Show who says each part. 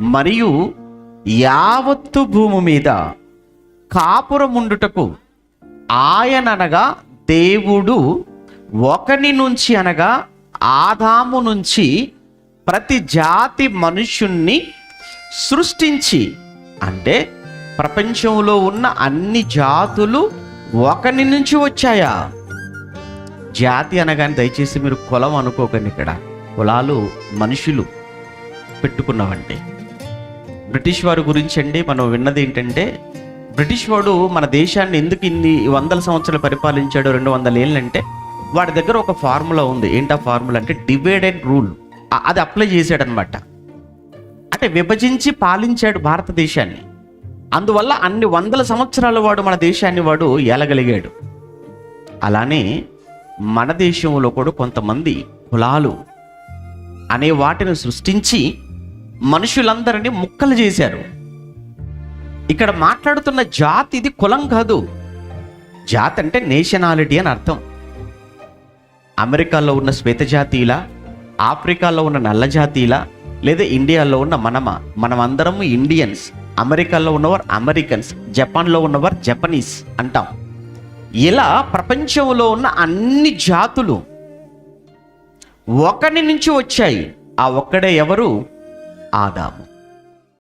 Speaker 1: మరియు యావత్తు భూమి మీద కాపురముండుటకు ఆయననగా దేవుడు ఒకని నుంచి అనగా ఆదాము నుంచి ప్రతి జాతి మనుష్యుణ్ణి సృష్టించి అంటే ప్రపంచంలో ఉన్న అన్ని జాతులు ఒకని నుంచి వచ్చాయా? జాతి అనగానే దయచేసి మీరు కులం అనుకోకండి ఇక్కడ. కులాలు మనుషులు పెట్టుకున్నామంటే. బ్రిటిష్ వారి గురించి అండి మనం విన్నది ఏంటంటే బ్రిటిష్ వాడు మన దేశాన్ని ఎందుకు ఇన్ని వందల సంవత్సరాలు పరిపాలించాడు రెండు వందల ఏళ్ళంటే వాడి దగ్గర ఒక ఫార్ములా ఉంది. ఏంటా ఫార్ములా అంటే డివైడ్ అండ్ రూల్. అది అప్లై చేశాడనమాట అంటే విభజించి పాలించాడు భారతదేశాన్ని. అందువల్ల అన్ని వందల సంవత్సరాల వాడు మన దేశాన్ని వాడు ఏలగలిగాడు. అలానే మన దేశంలో కూడా కొంతమంది కులాలు అనే వాటిని సృష్టించి మనుషులందరినీ ముక్కలు చేశారు. ఇక్కడ మాట్లాడుతున్న జాతి ఇది కులం కాదు. జాతి అంటే నేషనాలిటీ అని అర్థం. అమెరికాలో ఉన్న శ్వేత జాతీయుల ఆఫ్రికాలో ఉన్న నల్ల జాతీయుల లేదా ఇండియాలో ఉన్న మనమ? మనమందరము ఇండియన్స్. అమెరికాలో ఉన్నవారు అమెరికన్స్ జపాన్లో ఉన్నవారు జపనీస్ అంటాం. ఇలా ప్రపంచంలో ఉన్న అన్ని జాతులు ఒకని నుంచి వచ్చాయి. ఆ ఒక్కడే ఎవరు? ఆదాము